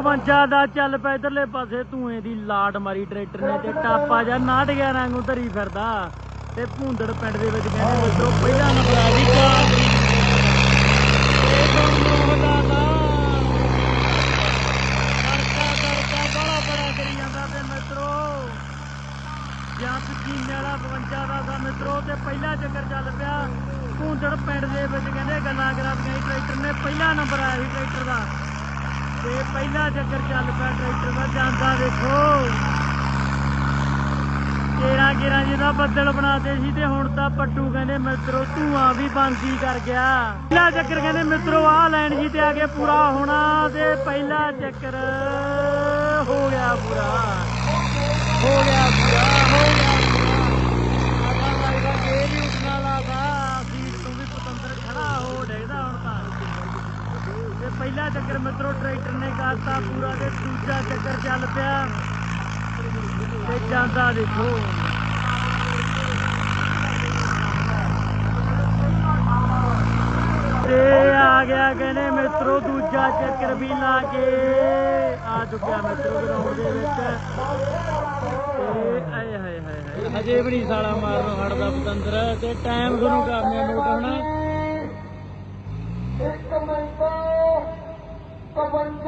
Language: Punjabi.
52 ਦਾ ਚੱਲ ਪਿਆ ਇਧਰਲੇ ਪਾਸੇ, ਧੂਏ ਦੀ ਲਾਟ ਮਾਰੀ ਟਰੈਕਟਰ ਨੇ ਤੇ ਟਾਪਾ ਜਾਂ ਨਾਟ ਗਿਆ ਧਰੀ ਫਿਰਦਾ। ਤੇ ਭੂੰਦੜ ਪਿੰਡ ਦੇ ਵਿੱਚ ਕਹਿੰਦੇ ਮਿੱਤਰੋ ਪਹਿਲਾ ਨੰਬਰ ਆ ਜੀ ਕਾਰ ਦਾ ਤੇ ਮਿੱਤਰੋ, ਤੇ ਪਹਿਲਾ ਚੱਕਰ ਚੱਲ ਪਿਆ। ਭੂੰਦੜ ਪਿੰਡ ਦੇ ਵਿੱਚ ਕਹਿੰਦੇ ਗੱਲਾਂ ਕਰਾਦੀਆਂ ਟਰੈਕਟਰ ਨੇ, ਪਹਿਲਾ ਨੰਬਰ ਆਇਆ ਸੀ ਟਰੈਕਟਰ ਦਾ। ਤੇ ਪਹਿਲਾ ਚੱਕਰ ਚੱਲ ਪਿਆ ਟਰੈਕਟਰ ਦਾ ਜਾਂਦਾ ਦੇਖੋ। ਕੇਰਾ ਕੇਰਾ ਜਿਹਦਾ ਬੱਦਲ ਬਣਾਤੇ ਸੀ ਤੇ ਹੁਣ ਤਾਂ ਪੱਟੂ ਕਹਿੰਦੇ, ਮਿੱਤਰੋ, ਧੂਆਂ ਵੀ ਬੰਦੀ ਕਰ ਗਿਆ। ਪਹਿਲਾ ਚੱਕਰ ਕਹਿੰਦੇ, ਮਿੱਤਰੋ, ਆਹ ਲੈਣ ਜੀ ਤੇ ਆ ਕੇ ਪੂਰਾ ਹੋਣਾ ਤੇ ਪਹਿਲਾ ਚੱਕਰ ਹੋ ਗਿਆ ਪੂਰਾ ਹੋ ਗਿਆ ਪੂਰਾ ਹੋ ਗਿਆ ਪੂਰਾ ਆਪਾਂ ਲੱਗਦਾ ਜੇ ਵੀ ਉੱਠਣਾ ਲਾਦਾ ਸੀਟ ਤੋਂ ਵੀ ਪਤੰਦਰ ਖੜਾ ਹੋ ਡੇਦਾ ਹੁਣ ਤਾਂ ਤੇ ਪਹਿਲਾ ਚੱਕਰ ਮਿੱਤਰੋ ਟਰੈਕਟਰ ਨੇ ਕਰਤਾ ਪੂਰਾ ਤੇ ਦੂਜਾ ਚੱਕਰ ਚੱਲ ਪਿਆ। ਤੇ ਜਾਂਦਾ ਦੇਖੋ। ਤੇ ਆ ਗਿਆ ਕਹਿੰਦੇ ਮਿੱਤਰੋ ਦੂਜਾ ਚੱਕਰ ਵੀ ਲਾ ਕੇ ਆ ਚੁੱਕਿਆ ਮਿੱਤਰੋ ਗਰਾਊਂਡ ਦੇ ਵਿੱਚ। ਤੇ ਆਏ ਹਾਏ ਹਾਏ ਹਾਏ। ਹਜੇ ਵੀ ਨਹੀਂ ਸਾਲਾ ਮਾਰਨੋਂ ਹਟਦਾ ਪਤੰਦਰ। ਤੇ ਟਾਈਮ ਤੁਹਾਨੂੰ ਕਰਨੇ ਨੋਟ ਹੋਣਾ।